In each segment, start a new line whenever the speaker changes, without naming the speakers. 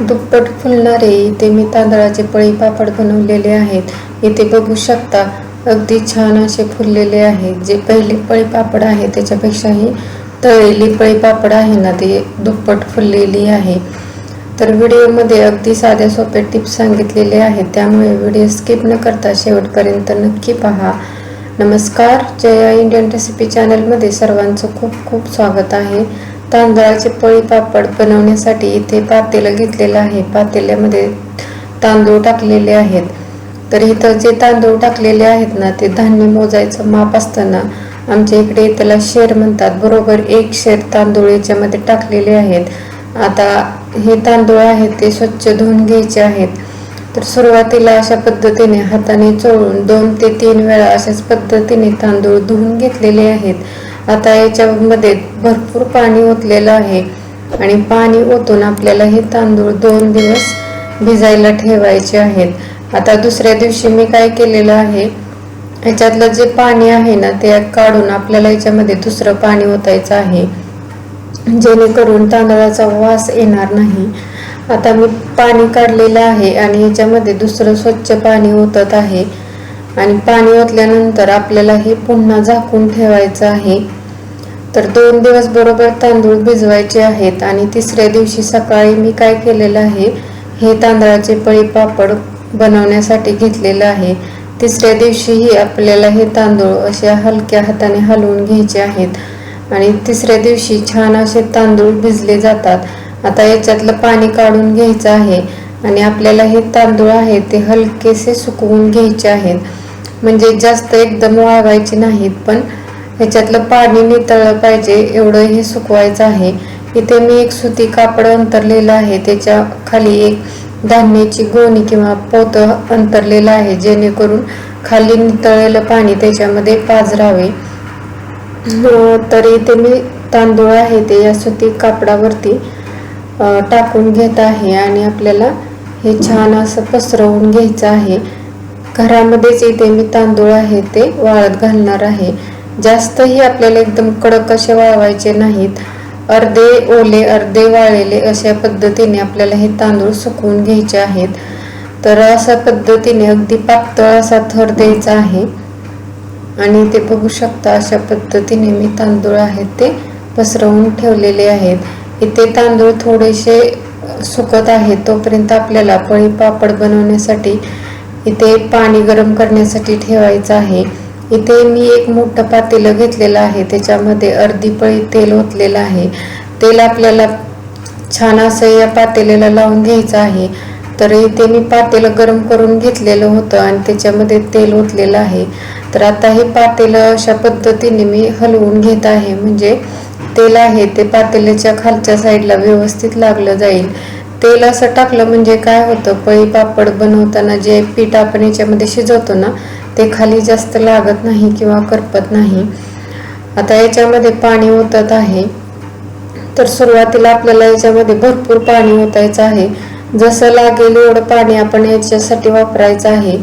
दुप्पट फुलणारे इथे मी तांदळाचे पळी पापड बनवलेले आहेत. इथे बघू शकता अगदी छान असे फुललेले आहेत. जे पहिले पळी पापड आहे त्याच्यापेक्षाही तळलेली पळी पापड आहे ना ते दुप्पट फुललेली आहे. तर व्हिडिओमध्ये अगदी साध्या सोप्या टिप्स सांगितलेले आहेत. त्यामुळे व्हिडिओ स्किप न करता शेवटपर्यंत नक्की पहा. नमस्कार. जया इंडियन रेसिपी चॅनलमध्ये सर्वांचं खूप खूप स्वागत आहे. तांदळाचे पळी पापड बनवण्यासाठी इथे पातेलं घेतलेलं आहे. पातेल्यामध्ये तांदूळ टाकलेले आहेत. तर इथं जे तांदूळ टाकलेले आहेत ना ते धान्य मोजायचं माप असताना आमच्या इकडे त्याला शेर म्हणतात. बरोबर एक शेर तांदूळ याच्यामध्ये टाकलेले आहेत. आता हे तांदूळ आहेत ते स्वच्छ धुवून घ्यायचे आहेत. तर सुरुवातीला अशा पद्धतीने हाताने चोळून दोन ते तीन वेळा अशाच पद्धतीने तांदूळ धुवून घेतलेले आहेत. आता याच्यामध्ये भरपूर पाणी ओतलेलं आहे. आणि पाणी ओतून आपल्याला हे तांदूळ दोन दिवस भिजायला ठेवायचे आहेत. आता दुसऱ्या दिवशी मी काय केलेलं आहे ह्याच्यातलं जे पाणी आहे ना ते काढून आपल्याला याच्यामध्ये दुसरं पाणी ओतायचं आहे. जेणेकरून तांदळाचा वास येणार नाही. आता मी पाणी काढलेलं आहे आणि याच्यामध्ये दुसरं स्वच्छ पाणी ओतत आहे. आणि पाणी ओतल्यानंतर आपल्याला हे पुन्हा झाकून ठेवायचं आहे. तर दोन दिवस बरोबर तांदूळ भिजवायचे आहेत आणि तिसऱ्या दिवशी सकाळी मी काय केलेलं आहे हे तांदळाचे पळी पापड बनवण्यासाठी घेतलेलं आहे. तिसऱ्या दिवशीही आपल्याला हे तांदूळ अशा हलक्या हाताने हलवून घ्यायचे आहेत. आणि तिसऱ्या दिवशी छान असे तांदूळ भिजले जातात. आता याच्यातलं पाणी काढून घ्यायचं आहे आणि आपल्याला हे तांदूळ आहे ते हलकेसे सुकवून घ्यायचे आहेत. म्हणजे जास्त एकदम वाळवायची नाहीत पण ह्याच्यातलं पाणी नितळलं पाहिजे एवढं हे सुकवायचं आहे. इथे मी एक सुती कापड अंतरलेलं आहे त्याच्याखाली एक धान्याची गोणी किंवा पोत अंतरलेलं आहे जेणेकरून खाली नितळलेलं पाणी त्याच्यामध्ये पाजरावे. तर इथे मी तांदूळ आहे ते या सुती कापडावरती टाकून घेत आहे आणि आपल्याला हे छान असं पसरवून घ्यायचं आहे. घरामध्येच इथे मी तांदूळ आहे ते वाळत घालणार आहे. जास्तही आपल्याला एकदम कडक असे वाळवायचे नाहीत. अर्धे ओले अर्धे वाळलेले अशा पद्धतीने आपल्याला हे तांदूळ सुकवून घ्यायचे आहेत. तर अशा पद्धतीने अगदी पातळ असा थर द्यायचा आहे. आणि ते बघू शकता अशा पद्धतीने मी तांदूळ आहेत ते पसरवून ठेवलेले आहेत. इथे तांदूळ थोडेसे सुकत आहेत तोपर्यंत आपल्याला पळी पापड बनवण्यासाठी इथे पाणी गरम करण्यासाठी ठेवायचं आहे. इथे मी एक मोठं पातेलं घेतलेलं आहे. त्याच्यामध्ये अर्धी पळी तेल ओतलेलं आहे. तेल आपल्याला छान असं या पातेल्याला लावून घ्यायचं आहे. तर इथे मी पातेलं गरम करून घेतलेलं होतं आणि त्याच्यामध्ये तेल ओतलेलं आहे. तर आता हे पातेलं अशा पद्धतीने मी हलवून घेत आहे. म्हणजे तेल आहे ते पातेल्याच्या खालच्या साईडला व्यवस्थित लागलं जाईल. तेल असं टाकलं म्हणजे काय होतं? पळी पापड बनवताना जे पीठ आपण याच्यामध्ये शिजवतो ना ते खाली जास्त लागत नाही किंवा करपत नाही. आता याच्यामध्ये पाणी ओतत आहे. तर सुरुवातीला आपल्याला याच्यामध्ये भरपूर पाणी ओतायचं आहे. जसं लागेल एवढं पाणी आपण याच्यासाठी वापरायचं आहे.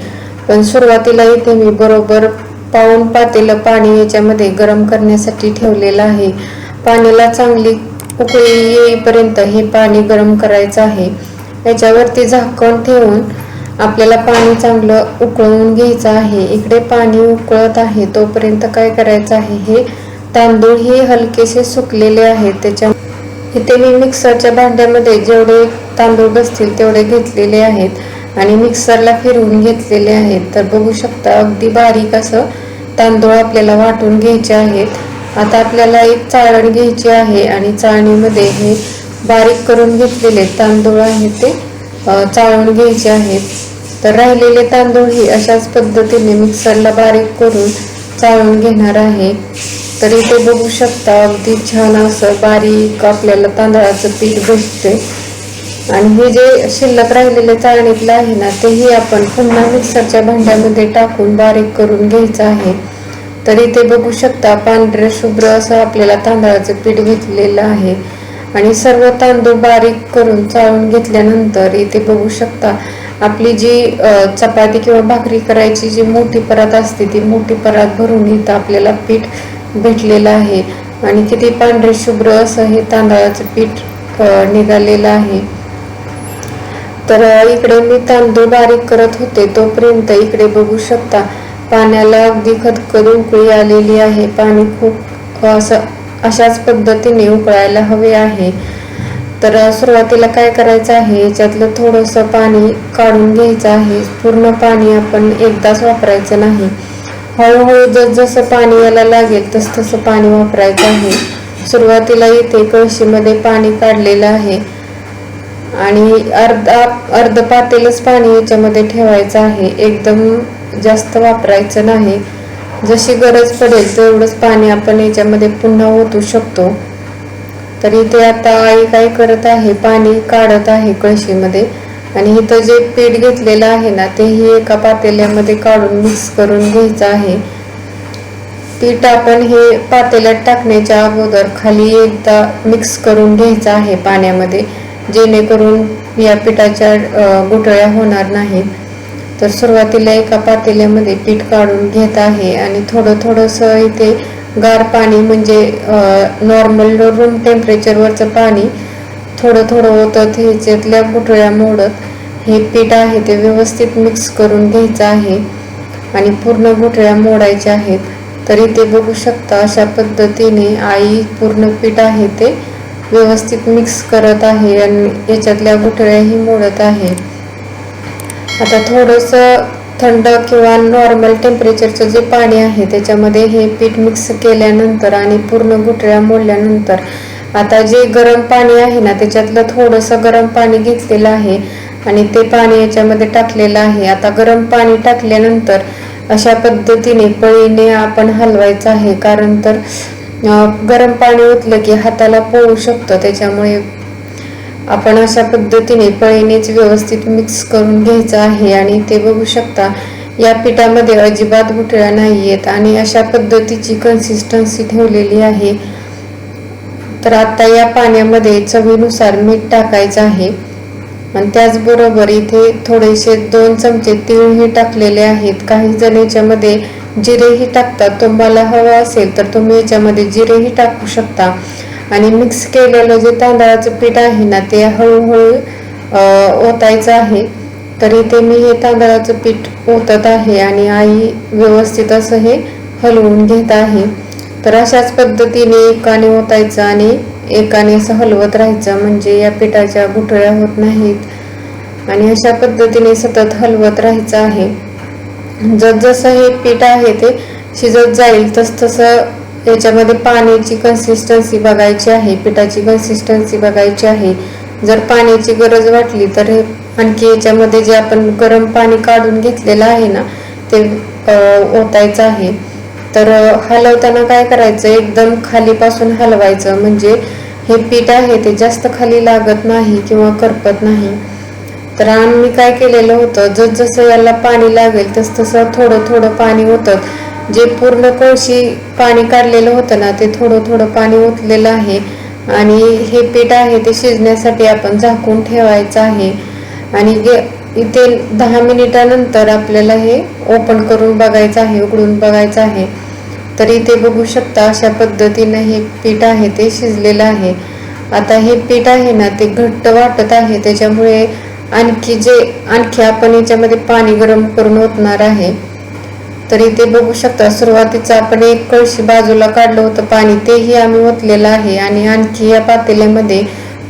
पण सुरुवातीला इथे मी बरोबर पाऊन पातेलं पाणी याच्यामध्ये गरम करण्यासाठी ठेवलेलं आहे. पाण्याला चांगली उकळी येईपर्यंत हे पाणी गरम करायचं आहे. याच्यावरती झाकण ठेवून आपल्याला पाणी चांगलं उकळवून घ्यायचं आहे. इकडे पाणी उकळत आहे. तोपर्यंत काय करायचं आहे? हे तांदूळ हे हलकेसे सुकलेले आहेत. त्याच्या इथे मी मिक्सरच्या भांड्यामध्ये जेवढे तांदूळ बसतील तेवढे घेतलेले आहेत आणि मिक्सरला फिरवून घेतलेले आहेत. तर बघू शकता अगदी बारीक असं तांदूळ आपल्याला वाटून घ्यायचे आहेत. आता आपल्याला एक चाळण घ्यायची आहे आणि चाळणीमध्ये हे बारीक करून घेतलेले तांदूळ आहेत ते चाळून घ्यायचे आहेत. तर राहिलेले तांदूळ ही अशाच पद्धतीने मिक्सरला बारीक करून चाळून घेणार आहे. तर इथे बघू शकता अगदी छान असं बारीक आपल्याला तांदळाचं पीठ भेटते आणि हे जे शिल्लक राहिलेले चाळणीतलं आहे ना तेही आपण पुन्हा मिक्सरच्या भांड्यामध्ये टाकून बारीक करून घ्यायचं आहे. तर इथे बघू शकता पांढरे शुभ्र असं आपल्याला तांदळाचं पीठ घेतलेलं आहे. आणि सर्व तांदूळ बारीक करून चाळून घेतल्यानंतर इथे बघू शकता आपली जी चपाती किंवा भाकरी करायची जी मोठी परात असते ती मोठी परात भरून इथं आपल्याला पीठ भेटलेलं आहे. आणि किती पांढरे शुभ्र असं हे तांदळाचं पीठ निघालेलं आहे. तर इकडे मी तांदूळ बारीक करत होते तोपर्यंत इकडे बघू शकता पाण्याला अगदी खदखद उकळी आलेली आहे. पाणी खूप असं अशाच पद्धतीने उकळायला हवे आहे. तर सुरुवातीला काय करायचं आहे? याच्यातलं थोडंसं पाणी काढून घ्यायचं आहे. पूर्ण पाणी आपण एकदाच वापरायचं नाही. हळूहळू जसजसं पाणी याला लागेल तस तसं पाणी वापरायचं आहे. सुरुवातीला इथे कळशीमध्ये पाणी काढलेलं आहे. आणि अर्धा अर्ध पातेलच पाणी याच्यामध्ये ठेवायचं आहे. एकदम जास्त वापरायचं नाही. जशी गरज पडेल तेवढंच पाणी आपण याच्यामध्ये पुन्हा ओतू शकतो. तर इथे आता आई काय करत आहे पाणी काढत आहे कळशीमध्ये. आणि इथं जे पीठ घेतलेलं आहे ना तेही एका पातेल्यामध्ये काढून मिक्स करून घ्यायचं आहे. पीठ आपण हे पातेल्यात टाकण्याच्या अगोदर खाली एकदा मिक्स करून घ्यायचं आहे पाण्यामध्ये जेणेकरून या पिठाच्या गुठळ्या होणार नाहीत. तर सुरुवातीला एका पातेल्यामध्ये पीठ काढून घेत आहे आणि थोडं थोडंसं इथे गार पाणी म्हणजे नॉर्मल रूम टेम्परेचरवरचं पाणी थोडं थोडं होतं ह्याच्यातल्या गुठळ्या मोडत हे पीठ आहे ते व्यवस्थित मिक्स करून घ्यायचं आहे आणि पूर्ण गुठळ्या मोडायच्या आहेत. तर इथे बघू शकता अशा पद्धतीने आई पूर्ण पीठ आहे ते व्यवस्थित मिक्स करत आहे आणि याच्यातल्या गुठळ्याही मोडत आहे. आता थोडंसं थंड किंवा नॉर्मल टेम्परेचरचं जे पाणी आहे त्याच्यामध्ये हे पीठ मिक्स केल्यानंतर आणि पूर्ण गुठळ्या मोडल्यानंतर आता जे गरम पाणी आहे ना त्याच्यातलं थोडंसं गरम पाणी घेतलेलं आहे आणि ते पाणी याच्यामध्ये टाकलेलं आहे. आता गरम पाणी टाकल्यानंतर अशा पद्धतीने पळीने आपण हलवायचं आहे. कारण तर गरम पाणी ओतलं की हाताला पोळू शकतं. त्याच्यामुळे आपण अशा पद्धतीने पळीनेच व्यवस्थित मिक्स करून घ्यायचं आहे आणि ते बघू शकता या पिठामध्ये अजिबात गुठळ्या नाही आहेत आणि अशा पद्धतीची कन्सिस्टन्सी ठेवलेली आहे. तर आता या पाण्यामध्ये चवीनुसार मीठ टाकायचं आहे. आणि त्याचबरोबर इथे थोडेसे दोन चमचे तीळही टाकलेले आहेत. काही जण याच्यामध्ये जिरेही टाकतात. तुम्हाला हवं असेल तर तुम्ही याच्यामध्ये जिरेही टाकू शकता. आणि मिक्स केलेलं जे तांदळाचं पीठ आहे ना ते हळूहळू ओतायचं आहे. तरी ते मी हे तांदळाचं पीठ ओतत आहे आणि आई व्यवस्थित असं हे हलवून घेत आहे. तर अशाच पद्धतीने एकाने ओतायचं आणि एकाने असं हलवत राहायचं म्हणजे या पिठाच्या गुठळ्या होत नाहीत. आणि अशा पद्धतीने सतत हलवत राहायचं आहे. जसजसं हे पीठ आहे ते शिजत जाईल तसतसं याच्यामध्ये पाण्याची कन्सिस्टन्सी बघायची आहे पिठाची कन्सिस्टन्सी बघायची आहे. जर पाण्याची गरज वाटली तर आणखी याच्यामध्ये जे आपण गरम पाणी काढून घेतलेलं आहे ना ते ओतायचं आहे. तर हलवताना काय करायचं? एकदम खालीपासून हलवायचं. म्हणजे हे पीठ आहे ते जास्त खाली लागत नाही किंवा करपत नाही. तर आम्ही काय केलेलं होतं? जसजसं याला पाणी लागेल तस तसं थोडं थोडं पाणी होतं जे पूर्ण कळशी पाणी काढलेलं होतं ना ते थोडं थोडं पाणी ओतलेलं आहे. आणि हे पीठ आहे ते शिजण्यासाठी आपण झाकून ठेवायचं आहे. आणि इथे दहा मिनिटानंतर आपल्याला हे ओपन करून बघायचं आहे उघडून बघायचं आहे. तर इथे बघू शकता अशा पद्धतीनं हे पीठ आहे ते शिजलेलं आहे. आता हे पीठ आहे ना ते घट्ट वाटत आहे त्याच्यामुळे आणखी जे आणखी आपण याच्यामध्ये पाणी गरम करून ओतणार आहे. तरी ते बघू शकता सुरुवातीचं आपण एक कळशी बाजूला काढलं होतं पाणी तेही आम्ही ओतलेलं आहे आणि आणखी या पातेल्यामध्ये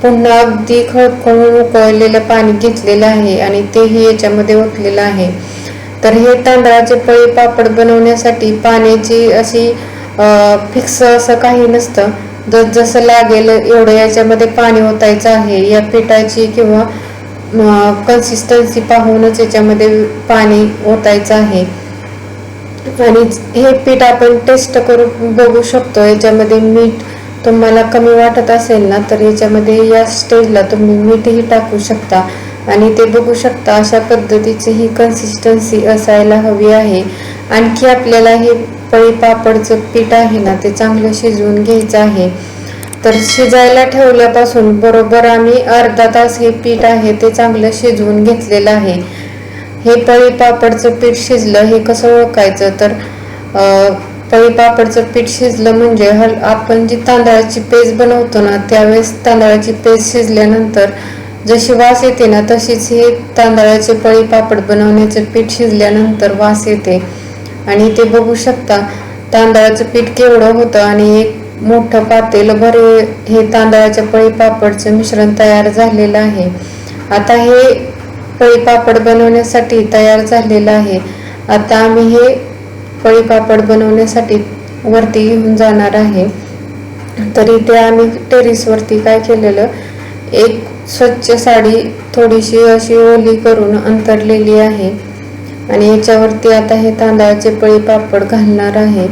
पुन्हा अगदी खळखळून उकळलेलं पाणी घेतलेलं आहे आणि तेही याच्यामध्ये ओतलेलं आहे. तर हे तांदळाचे पळी पापड बनवण्यासाठी पाण्याची अशी फिक्स असं काही नसतं. जस जसं लागेल एवढं याच्यामध्ये पाणी ओतायचं आहे. या पिठाची किंवा कन्सिस्टन्सी पाहूनच याच्यामध्ये पाणी ओतायचं आहे. आणि हे पीठ आपण टेस्ट करून बघू शकतो याच्यामध्ये मीठ तुम्हाला कमी वाटत असेल ना तर याच्यामध्ये या स्टेजला तुम्ही मीठही टाकू शकता. आणि ते बघू शकता अशा पद्धतीची ही कन्सिस्टन्सी असायला हवी आहे. आणखी आपल्याला हे पळी पापडचं पीठ आहे ना ते चांगलं शिजवून घ्यायचं आहे. तर शिजायला ठेवल्यापासून बरोबर आम्ही अर्धा तास हे पीठ आहे ते चांगलं शिजवून घेतलेलं आहे. हे पळी पापडचं पीठ शिजलं हे कसं ओळखायचं? तर पळी पापडचं पीठ शिजलं म्हणजे हल आपण जी तांदळाची पेज बनवतो ना त्यावेळेस तांदळाची पेज शिजल्यानंतर जशी वास येते ना तशीच हे तांदळाचे पळी पापड बनवण्याचे पीठ शिजल्यानंतर वास येते. आणि ते बघू शकता तांदळाचं पीठ केवढं होतं आणि एक मोठं पातेलं बरे हे तांदळाच्या पळी पापडचं मिश्रण तयार झालेलं आहे. आता हे पळी पापड बनवण्यासाठी तयार झालेलं आहे. आता आम्ही हे पळी पापड बनवण्यासाठी वरती घेऊन जाणार आहे. तरी ते आम्ही टेरिसवरती काय केलेलं एक स्वच्छ साडी थोडीशी अशी ओली करून अंतरलेली आहे. आणि याच्यावरती आता हे तांदळाचे पळी पापड घालणार आहे.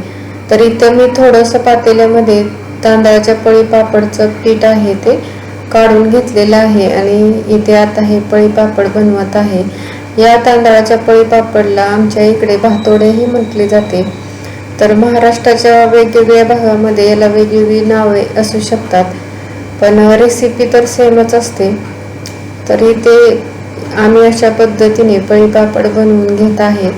तर इथं मी थोडंसं पातेल्यामध्ये तांदळाच्या पळी पापडचं पीठ आहे ते काढून घेतलेलं आहे आणि इथे आता हे पळी पापड बनवत आहे. या तांदळाच्या पळी पापडला आमच्या इकडे भातोडेही म्हटले जाते. तर महाराष्ट्राच्या वेगवेगळ्या भागामध्ये याला वेगवेगळी नावे असू शकतात. पण रेसिपी तर सेमच असते. तर इथे आम्ही अशा पद्धतीने पळी पापड बनवून घेत आहे.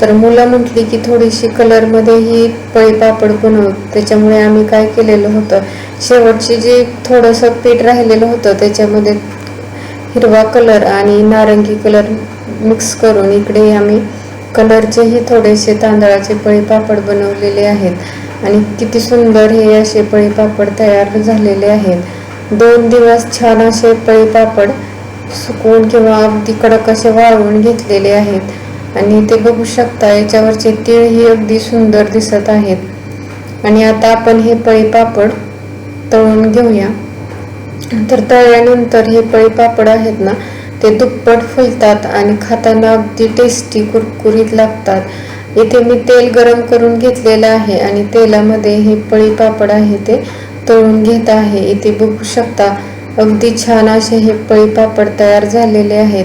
तर मुलं म्हटली की थोडीशी कलरमध्ये ही पळी पापड बनवू त्याच्यामुळे आम्ही काय केलेलं होतं? शेवटची जे थोडंसं पीठ राहिलेलं होतं त्याच्यामध्ये हिरवा कलर आणि नारंगी कलर मिक्स करून इकडे आम्ही कलरचेही थोडेसे तांदळाचे पळी पापड बनवलेले आहेत. आणि किती सुंदर हे असे पळी पापड तयार झालेले आहेत. दोन दिवस छान असे पळी पापड सुकवून किंवा अगदी कडक असे वाळवून घेतलेले आहेत. आणि ते बघू शकता याच्यावरचे तीळ ही अगदी सुंदर दिसत आहेत. आणि आता आपण हे पळी पापड तळून घेऊया. तर तळल्यानंतर हे पळी पापड आहेत ना ते दुप्पट फुलतात आणि खाताना अगदी टेस्टी कुरकुरीत लागतात. इथे मी तेल गरम करून घेतलेलं आहे आणि तेलामध्ये हे पळी पापड आहे ते तळून घेत आहे. इथे बघू शकता अगदी छान असे हे पळी पापड तयार झालेले आहेत.